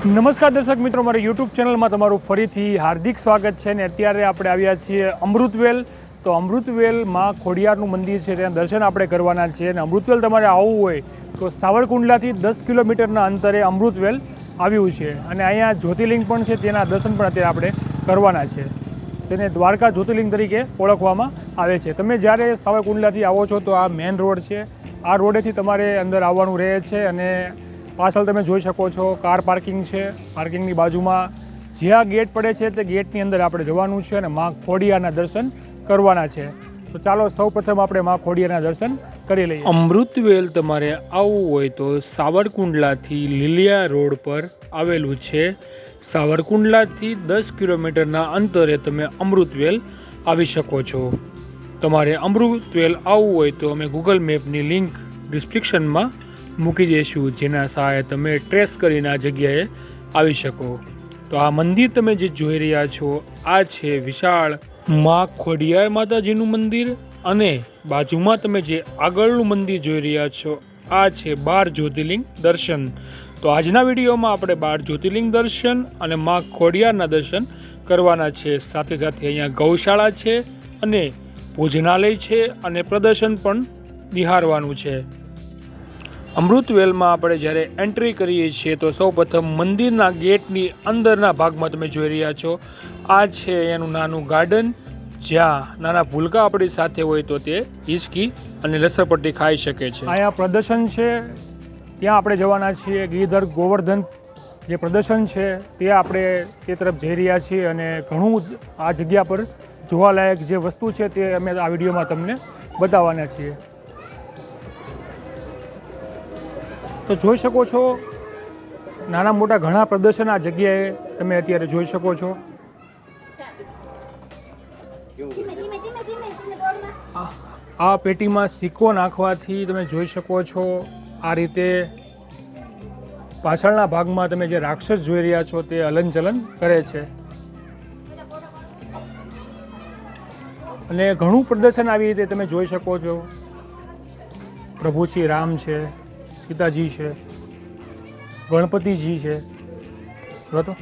નમસ્કાર દર્શક મિત્રો, મારી યુટ્યુબ ચેનલમાં તમારું ફરીથી હાર્દિક સ્વાગત છે ને અત્યારે આપણે આવ્યા છીએ અમૃતવેલ. તો અમૃતવેલમાં ખોડિયારનું મંદિર છે, ત્યાં દર્શન આપણે કરવાના છે અને અમૃતવેલ તમારે આવવું હોય તો સાવરકુંડલાથી દસ કિલોમીટરના અંતરે અમૃતવેલ આવ્યું છે અને અહીંયા જ્યોતિર્લિંગ પણ છે, તેના દર્શન પણ અત્યારે આપણે કરવાના છે. તેને દ્વારકા જ્યોતિર્લિંગ તરીકે ઓળખવામાં આવે છે. તમે જ્યારે સાવરકુંડલાથી આવો છો તો આ મેઇન રોડ છે. આ રોડેથી તમારે અંદર આવવાનું રહે છે અને પાછળ તમે જોઈ શકો છો, કાર પાર્કિંગ છે, પાર્કિંગની બાજુમાં જ્યાં ગેટ પડે છે તે ગેટની અંદર આપણે જવાનું છે અને માં ખોડિયાના દર્શન કરવાના છે. તો ચાલો સૌપ્રથમ આપણે માં ખોડિયાના દર્શન કરી લઈએ. અમૃતવેલ તમારે આવવું હોય તો સાવરકુંડલાથી લીલિયા રોડ પર આવેલું છે. સાવરકુંડલાથી દસ કિલોમીટરના અંતરે તમે અમૃતવેલ આવી શકો છો. તમારે અમૃતવેલ આવવું હોય તો અમે ગૂગલ મેપની લિંક ડિસ્ક્રિપ્શનમાં મૂકી દઈશું જેના સહાયે તમે ટ્રેસ કરીને આ જગ્યાએ આવી શકો. તો આ મંદિર તમે જે જોઈ રહ્યા છો, આ છે વિશાળ મા ખોડિયાર માતાજીનું મંદિર અને બાજુમાં તમે જે આગળનું મંદિર જોઈ રહ્યા છો, આ છે બાર જ્યોતિર્લિંગ દર્શન. તો આજના વિડીયોમાં આપણે બાર જ્યોતિર્લિંગ દર્શન અને મા ખોડિયારના દર્શન કરવાના છે. સાથે સાથે અહીંયા ગૌશાળા છે અને ભોજનાલય છે અને પ્રદર્શન પણ નિહાળવાનું છે. અમૃતવેલમાં આપણે જ્યારે એન્ટ્રી કરીએ છીએ તો સૌપ્રથમ મંદિરના ગેટની અંદરના ભાગમાં તમે જોઈ રહ્યા છો. આ છે એનું નાનું ગાર્ડન જ્યાં નાના ભૂલકા આપણી સાથે હોય તો તે હિસકી અને લસરપટ્ટી ખાઈ શકે છે. અહીંયા પ્રદર્શન છે. ત્યાં આપણે જવાના છીએ ગીધર ગોવર્ધન. જે પ્રદર્શન છે તે આપણે તે તરફ જઈ રહ્યા છીએ અને ઘણું આ જગ્યા પર જોવાલાયક જે વસ્તુ છે તે અમે આ વિડીયોમાં તમને બતાવવાના છીએ. તો જોઈ શકો છો, નાના મોટા ઘણા પ્રદર્શન આ જગ્યાએ તમે અત્યારે જોઈ શકો છો. આ પેટીમાં સિક્કો નાખવાથી તમે જોઈ શકો છો, આ રીતે પાછળના ભાગમાં તમે જે રાક્ષસ જોઈ રહ્યા છો તે હલનચલન કરે છે. અને ઘણું પ્રદર્શન આવી રીતે તમે જોઈ શકો છો. પ્રભુ શ્રી રામ છે. સીતાજી છે, ગણપતિજી છે. તો.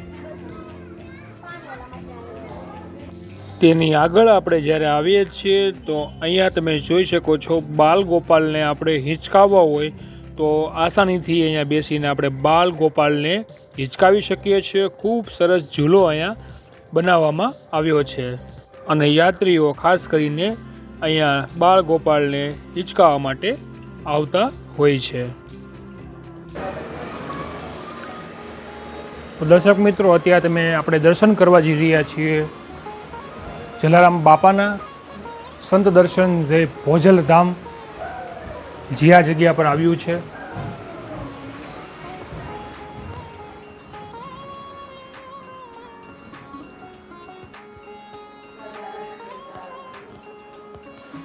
તેની આગળ આપણે જ્યારે આવીએ છીએ, તો અહીંયા તમે જોઈ શકો છો બાલ ગોપાલને આપણે હિંચકાવવા હોય, તો આસાનીથી અહીંયા બેસીને આપણે બાલ ગોપાલને હિંચકાવી શકીએ છીએ. ખૂબ સરસ ઝૂલો અહીંયા બનાવવામાં આવ્યો છે. અને યાત્રીઓ ખાસ કરીને અહીંયા બાળ ગોપાલને હિંચકાવવા માટે આવતા હોય છે. દર્શક મિત્રો, અત્યારે તમે આપણે દર્શન કરવા જઈ રહ્યા છીએ. જલારામ બાપાના સંત દર્શન જે ભોજલ ધામ જે આ જગ્યા પર આવ્યું છે.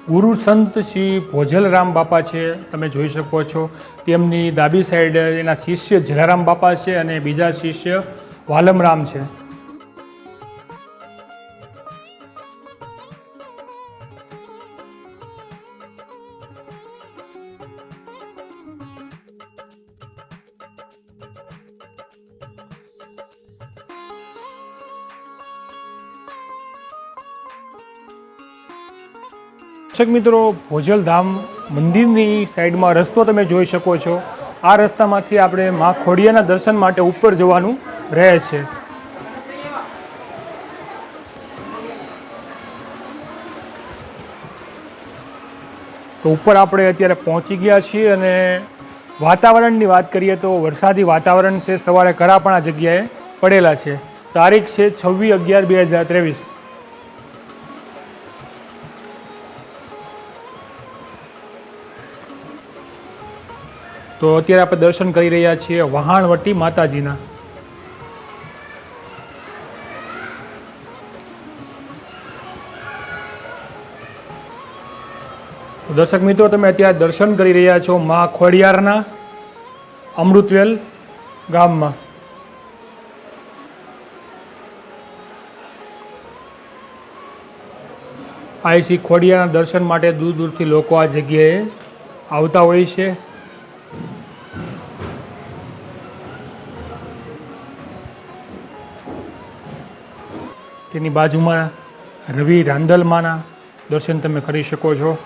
ગુરુ સંત શ્રી ભોજલરામ બાપા છે, તમે જોઈ શકો છો. તેમની ડાબી સાઈડ એના શિષ્ય જલારામ બાપા છે અને બીજા શિષ્ય વાલમરામ છે. દર્શક મિત્રો, ભોજલધામ મંદિરની સાઈડમાં રસ્તો તમે જોઈ શકો છો. આ રસ્તામાંથી આપણે મા ખોડિયાના દર્શન માટે ઉપર જવાનું રહે છે. તો ઉપર આપણે અત્યારે પહોંચી ગયા છીએ અને વાતાવરણની વાત કરીએ તો વરસાદી વાતાવરણ છે. સવારે કરા પણ આ જગ્યાએ પડેલા છે. તારીખ છે છવ્વીસ અગિયાર બે હજાર ત્રેવીસ. તો અત્યારે આપણે દર્શન કરી રહ્યા છીએ વહાણવટી માતાજીના. દર્શક મિત્રો, તમે અત્યારે દર્શન કરી રહ્યા છો મા ખોડિયારના અમૃતવેલ ગામમાં. આઈસી ખોડિયાના દર્શન માટે દૂર દૂરથી લોકો આ જગ્યાએ આવતા હોય છે. તેની બાજુમાં રવિ રાંદલમાના દર્શન તમે કરી શકો છો.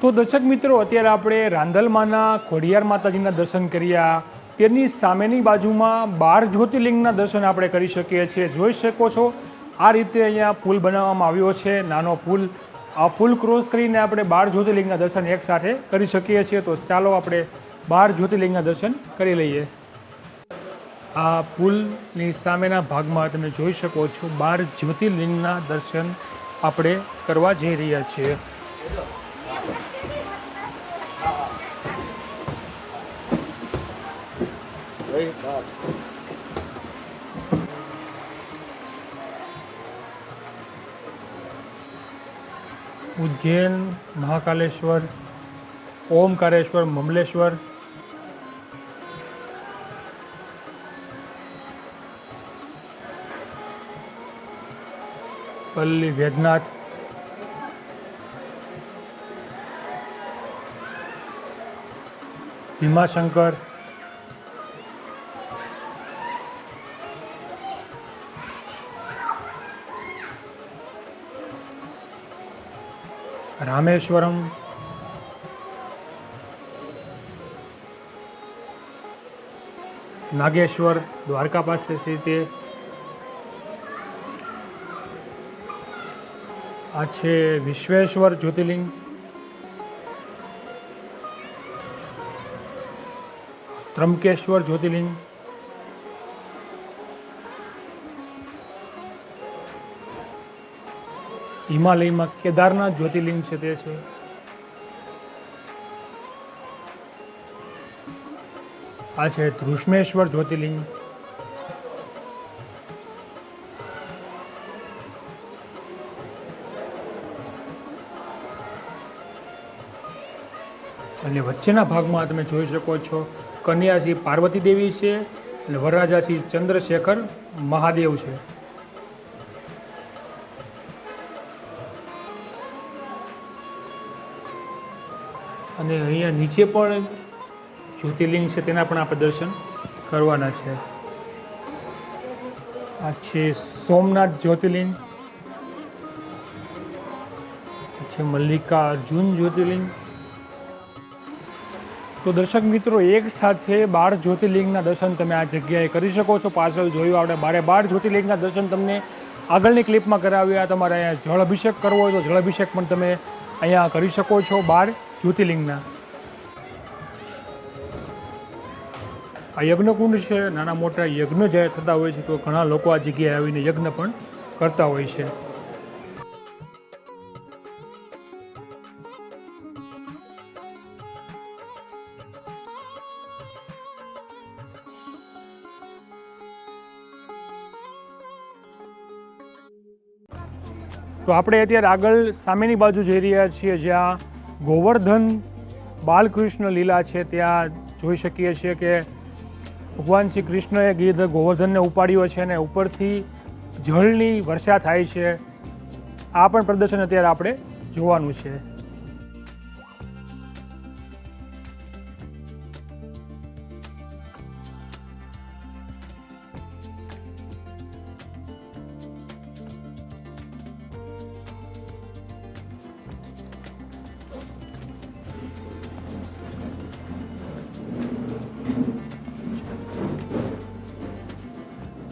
તો દર્શક મિત્રો, અત્યારે આપણે રાંદલમાના ખોડિયાર માતાજીના દર્શન કર્યા. તેની સામેની બાજુમાં બાર જ્યોતિર્લિંગના દર્શન આપણે કરી શકીએ છીએ. જોઈ શકો છો, આ રીતે અહીંયા પુલ બનાવવામાં આવ્યો છે, નાનો પુલ આ પુલ ક્રોસ કરીને આપણે બાર જ્યોતિર્લિંગના દર્શન એકસાથે કરી શકીએ છીએ. તો ચાલો આપણે બાર જ્યોતિર્લિંગના દર્શન કરી લઈએ. આ પુલની સામેના ભાગમાં તમે જોઈ શકો છો, બાર જ્યોતિર્લિંગના દર્શન આપણે કરવા જઈ રહ્યા છીએ. ઉજ્જૈન, મહાકાલેશ્વર, ઓમકારેશ્વર, મમલેશ્વર પલ્લી વેદનાથ ભીમાશંકર રામેશ્વરમ નાગેશ્વર દ્વારકા પાસે છે તે આ છે વિશ્વેશ્વર જ્યોતિર્લિંગ. ત્રંબકેશ્વર જ્યોતિર્લિંગ. હિમાલયમાં કેદારનાથ જ્યોતિર્લિંગ છે તે છે. આ છે ધૃષ્મેશ્વર જ્યોતિર્લિંગ. અને વચ્ચેના ભાગમાં તમે જોઈ શકો છો કન્યા શ્રી પાર્વતી દેવી છે અને વરરાજા શ્રી ચંદ્રશેખર મહાદેવ છે. અને અહીંયા નીચે પણ જ્યોતિર્લિંગ છે, તેના પણ આપણે દર્શન કરવાના છે. આ છે સોમનાથ જ્યોતિર્લિંગ. છે મલ્લિકા અર્જુન જ્યોતિર્લિંગ. તો દર્શક મિત્રો, એક સાથે બાર જ્યોતિર્લિંગના દર્શન તમે આ જગ્યાએ કરી શકો છો. પાછળ જોયું આપણે બારે બાર જ્યોતિર્લિંગના દર્શન તમને આગળની ક્લિપમાં કરાવ્યા. તમારે અહીંયા જળ અભિષેક કરવો હોય તો જળ અભિષેક પણ તમે અહીંયા કરી શકો છો બાર જ્યોતિર્લિંગના. આ યજ્ઞકુંડ છે. નાના મોટા યજ્ઞ જ્યારે થતા હોય છે, તો ઘણા લોકો આ જગ્યાએ આવીને યજ્ઞ પણ કરતા હોય છે. તો આપણે અત્યારે આગળ સામેની બાજુ જઈ રહ્યા છીએ, જ્યાં ગોવર્ધન બાલકૃષ્ણ લીલા છે. ત્યાં જોઈ શકીએ છીએ કે ભગવાન શ્રી કૃષ્ણએ ગીધ ગોવર્ધનને ઉપાડ્યો છે અને ઉપરથી જળની વર્ષા થાય છે. આ પણ પ્રદર્શન અત્યારે આપણે જોવાનું છે.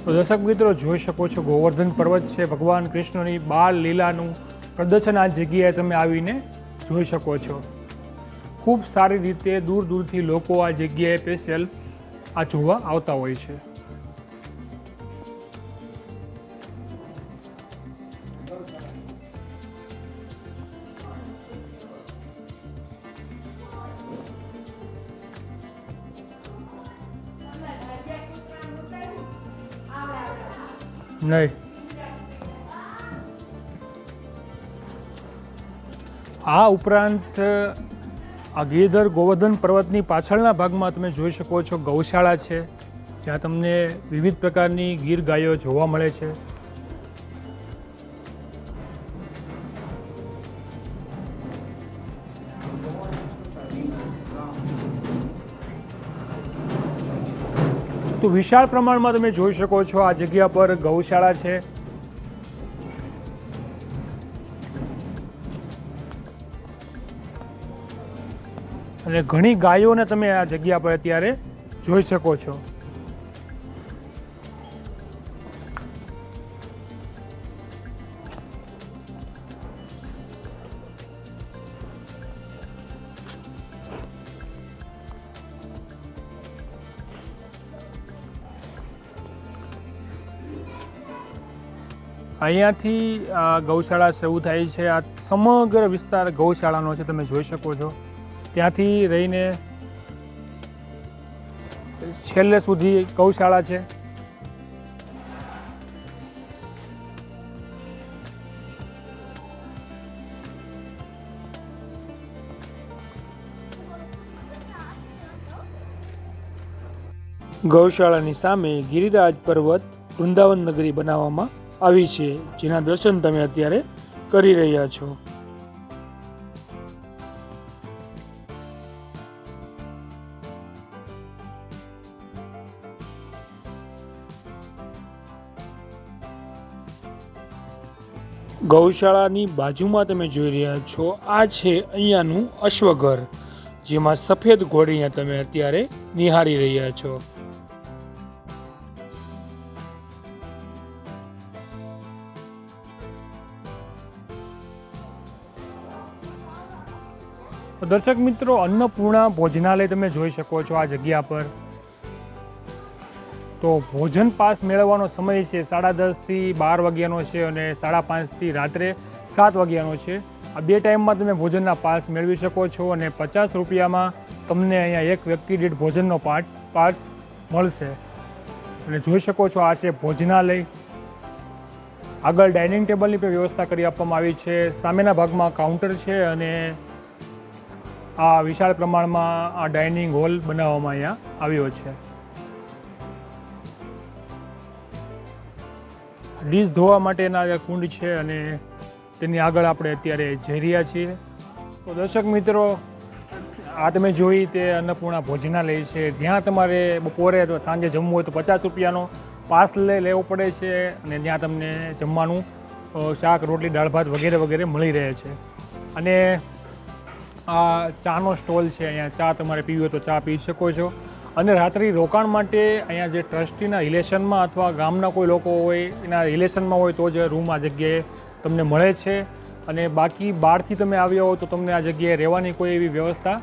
તો દર્શક મિત્રો, જોઈ શકો છો, ગોવર્ધન પર્વત છે. ભગવાન કૃષ્ણની બાળ લીલાનું પ્રદર્શન આ જગ્યાએ તમે આવીને જોઈ શકો છો. ખૂબ સારી રીતે દૂર દૂરથી લોકો આ જગ્યાએ સ્પેશિયલ આ જોવા આવતા હોય છે. નહીં. આ ઉપરાંત, આ ગીરધર ગોવર્ધન પર્વતની પાછળના ભાગમાં તમે જોઈ શકો છો, ગૌશાળા છે, જ્યાં તમને વિવિધ પ્રકારની ગીર ગાયો જોવા મળે છે. તો તો વિશાળ પ્રમાણમાં તમે જોઈ શકો છો આ જગ્યા પર ગૌશાળા છે. અને ઘણી ગાયોને તમે આ જગ્યા પર અત્યારે જોઈ શકો છો. અહીંયાથી આ ગૌશાળા શરૂ થાય છે. આ સમગ્ર વિસ્તાર ગૌશાળાનો છે, તમે જોઈ શકો છો. ત્યાંથી રહીને છેલ્લે સુધી ગૌશાળા છે. ગૌશાળાની સામે ગિરિરાજ પર્વત વૃંદાવન નગરી બનાવવામાં આવી છે, જેના દર્શન તમે અત્યારે કરી રહ્યા છો. ગૌશાળાની બાજુમાં તમે જોઈ રહ્યા છો, આ છે અહીંયાનું અશ્વઘર, જેમાં સફેદ ઘોડીને તમે અત્યારે નિહાળી રહ્યા છો. તો દર્શક મિત્રો, અન્નપૂર્ણા ભોજનાલય તમે જોઈ શકો છો આ જગ્યા પર. તો ભોજન પાસ મેળવવાનો સમય છે સાડા દસથી બાર વાગ્યાનો છે અને સાડા પાંચથી રાત્રે સાત વાગ્યાનો છે. આ બે ટાઈમમાં તમે ભોજનના પાસ મેળવી શકો છો અને પચાસ રૂપિયામાં તમને અહીંયા એક વ્યક્તિ દીઠ ભોજનનો પાઠ પાસ મળશે. અને જોઈ શકો છો આ છે ભોજનાલય. આગળ ડાઇનિંગ ટેબલની પણ વ્યવસ્થા કરી આપવામાં આવી છે. સામેના ભાગમાં કાઉન્ટર છે અને આ વિશાળ પ્રમાણમાં આ ડાઇનિંગ હોલ બનાવવામાં અહીંયા આવ્યો છે. ડીશ ધોવા માટેના જે કુંડ છે અને તેની આગળ આપણે અત્યારે જઈ રહ્યા છીએ. તો દર્શક મિત્રો, આ તમે જોઈ તે અન્નપૂર્ણા ભોજનાલય છે. જ્યાં તમારે બપોરે અથવા સાંજે જમવું હોય તો પચાસ રૂપિયાનો પાસ લેવો પડે છે અને ત્યાં તમને જમવાનું શાક, રોટલી, દાળ, ભાત વગેરે વગેરે મળી રહે છે. અને આ ચાનો સ્ટોલ છે, અહીંયા ચા તમારે પીવી હોય તો ચા પી શકો છો. અને રાત્રિ રોકાણ માટે અહીંયા જે ટ્રસ્ટીના રિલેશનમાં અથવા ગામના કોઈ લોકો હોય, એના રિલેશનમાં હોય તો જ રૂમ આ જગ્યાએ તમને મળે છે. અને બાકી બહારથી તમે આવ્યા હો તો તમને આ જગ્યાએ રહેવાની કોઈ એવી વ્યવસ્થા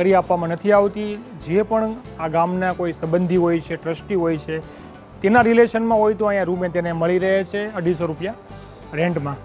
કરી આપવામાં નથી આવતી. જે પણ આ ગામના કોઈ સંબંધી હોય છે, ટ્રસ્ટી હોય છે, તેના રિલેશનમાં હોય તો અહીંયા રૂમે તેને મળી રહે છે અઢીસો રૂપિયા રેન્ટમાં.